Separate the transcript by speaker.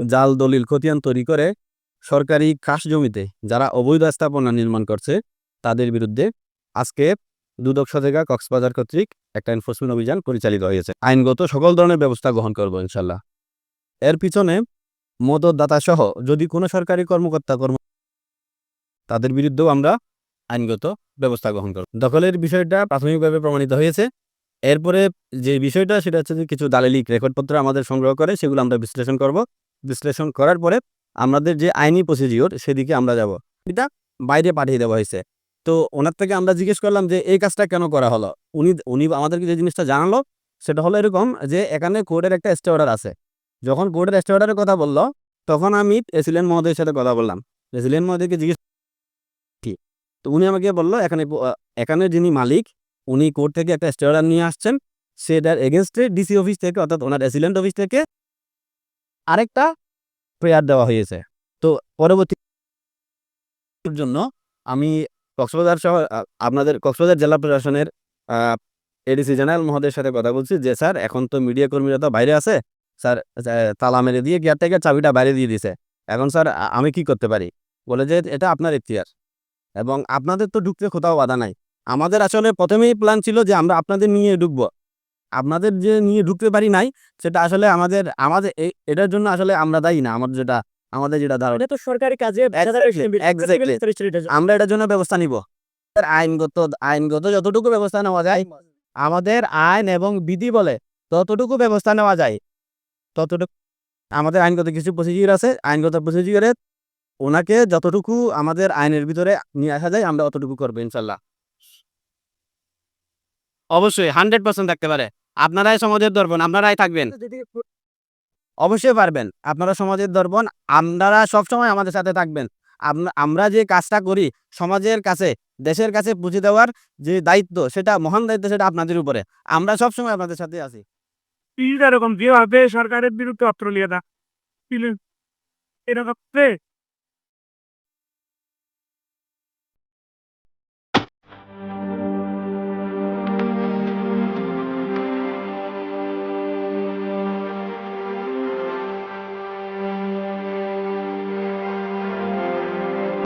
Speaker 1: জাল দলিল খতিয়ান তৈরি করে সরকারি খাস জমিতে যারা অবৈধ স্থাপনা নির্মাণ করছে, তাদের বিরুদ্ধে আজকে দুদক সদেগা কক্সবাজার কর্তৃক একটা এনফোর্সমেন্ট অভিযান পরিচালিত হয়েছে। আইনগত সকল ধরনের ব্যবস্থা গ্রহণ করব ইনশাল্লাহ এর পিছনে মদতদাতা সহ যদি কোনো সরকারি কর্মকর্তা কর্ম তাদের বিরুদ্ধেও আমরা আইনগত ব্যবস্থা গ্রহণ করব। দখলের বিষয়টা প্রাথমিকভাবে প্রমাণিত হয়েছে। এরপরে যে বিষয়টা, সেটা হচ্ছে যে কিছু দালিলিক রেকর্ডপত্র আমাদের সংগ্রহ করে, সেগুলো আমরা বিশ্লেষণ করব। বিশ্লেষণ করার পরে আমাদের যে আইনি প্রসিডিওর সেদিকে আমরা যাব। এটা বাইরে পাঠিয়ে দেওয়া হয়েছে। তো ওনার থেকে আমরা জিজ্ঞেস করলাম যে, এই কাজটা কেন করা হলো? উনি উনি আমাদেরকে যে জিনিসটা জানালো, সেটা হলো এরকম যে, এখানে কোর্টের একটা স্টে অর্ডার আছে। যখন কোর্টের স্টে অর্ডারের কথা বলল, তখন আমি প্রেসিডেন্ট মহোদয়ের সাথে কথা বললাম। প্রেসিডেন্ট মহোদয়কে জিজ্ঞেস ঠিক তো উনি আমাকে বলল, এখানে এখানে যিনি মালিক, উনি কোর্ট থেকে একটা স্টে অর্ডার নিয়ে আসছেন। সেটার এগেনস্টে ডিসি অফিস থেকে, অর্থাৎ ওনার রেসিডেন্ট অফিস থেকে আরেকটা প্রেয়ার দেওয়া হয়েছে। তো পরবর্তী জন্য আমি কক্সবাজার সহ আপনাদের কক্সবাজার জেলা প্রশাসনের এডিসি জেনারেল মহোদয়ের সাথে কথা বলছি যে, স্যার, এখন তো মিডিয়া কর্মীরা তো বাইরে আছে। স্যার তালা মেরে দিয়ে গিয়ার থেকে চাবিটা বাইরে দিয়ে দিছে। এখন স্যার আমি কি করতে পারি? বলে যে, এটা আপনার ইতিহাস এবং আপনাদের তো ঢুকতে কোথাও বাধা নাই। আমাদের আসলে প্রথমেই প্ল্যান ছিল যে, আমরা আপনাদের নিয়ে ঢুকবো। আপনাদের যে নিয়ে ঢুকতে পারি নাই সেটা আসলে আমাদের আমাদের এটার জন্য আসলে আমরা দায়ী না। আমাদের যেটা আমাদের যেটা ধারণা।
Speaker 2: এটা তো সরকারি কাজে.
Speaker 1: আমরা এটার জন্য ব্যবস্থা নিব। আইনগত আইনগত যতটুকু ব্যবস্থা নেওয়া যায় আমাদের আইন এবং বিধি বলে ততটুকু ব্যবস্থা নেওয়া যায়। ততটুকু আমাদের আইনগত কিছু প্রসিজিওর আছে আইনগত প্রসিজিওরে ওনাকে যতটুকু আমাদের আইনের ভিতরে নিয়ে আসা যায় আমরা অতটুকু করব ইনশাল্লাহ। অবশ্যই হান্ড্রেড পার্সেন্ট থাকতে পারে। আপনারাই সমাজের দর্পণ আপনারাই থাকবেন। অবশ্যই পারবেন আপনারা সমাজের দর্পণ আপনারা সবসময় আমাদের সাথে থাকবেন। আমরা যে কাজটা করি সমাজের কাছে দেশের কাছে পুঁছে দেওয়ার যে দায়িত্ব সেটা মহান দায়িত্ব সেটা আপনাদের উপরে। আমরা সবসময় আপনাদের সাথে আছি।
Speaker 3: এরকম যেভাবে সরকারের বিরুদ্ধে অস্ত্র লিয়ে না এরকম